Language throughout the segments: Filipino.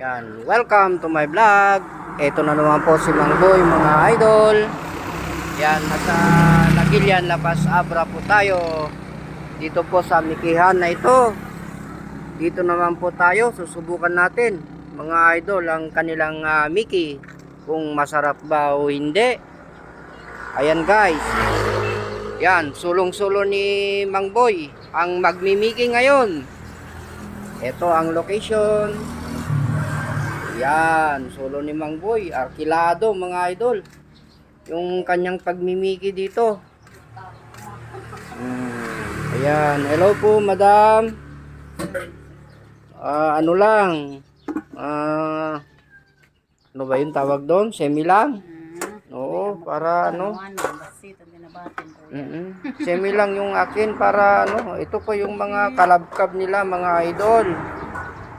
Yan, welcome to my vlog. Ito na naman po si Mang Boy, mga idol. Yan, nasa Lagilian, Lapas Abra po tayo. Dito po sa Mikihan na ito. Dito naman po tayo, susubukan natin mga idol ang kanilang ah, Mickey kung masarap ba o hindi. Ayan guys. Yan, sulong-sulo ni Mang Boy ang magmimiki ngayon. Ito ang location. Yan, solo ni Mang Boy, arkilado mga idol. Yung kanyang pagmimiki dito. Hmm, ayan, hello po madam. Ah, ano lang? Ah, ano ba yung tawag doon? Semi lang? Oo, para ano? Mm Semi lang yung akin para ano, ito po yung mga kalabkab nila mga idol.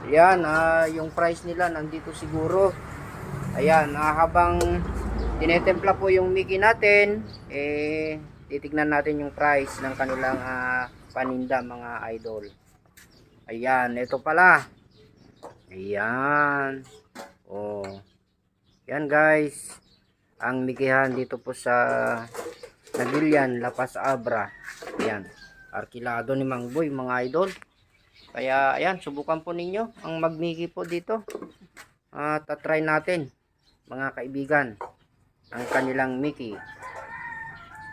Ayan, ah, yung price nila nandito siguro. Ayan, ah, habang tinetempla po yung Mickey natin, eh, titignan natin yung price ng kanilang ah, paninda mga idol. Ayan, ito pala. Ayan. Oh. Yan guys. Ang mikihan dito po sa Nagilian, Lapas Abra. Ayan. Arkilado ni Mang Boy, mga idol. Kaya, ayan, subukan po ninyo ang magmiki po dito. At tatry natin, mga kaibigan, ang kanilang Mickey.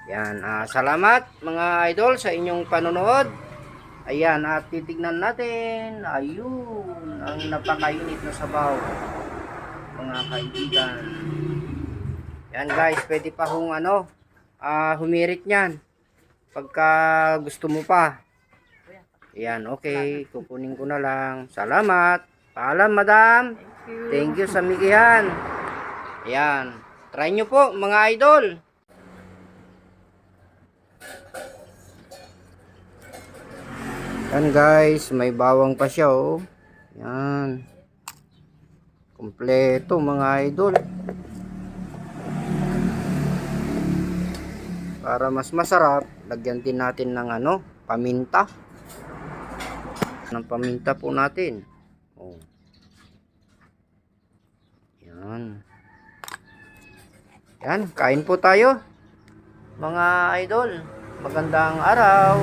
Yan, ah, salamat mga idol sa inyong panonood. Ayan, at titignan natin. Ayun, ang napakainit na sabaw. Mga kaibigan. Yan guys, pwede pa hong ano, ah, humirit niyan. Pagka gusto mo pa. Yan, okay. Kukunin ko na lang. Salamat. Paalam, madam. Thank you sa mikihan. Yan. Try nyo po, mga idol. Yan guys, may bawang pa siya oh. Yan. Kompleto mga idol. Para mas masarap, lagyan din natin ng ano, paminta. Ng paminta po natin. Oh. Yan. Yan, kain po tayo. Mga idol, magandang araw.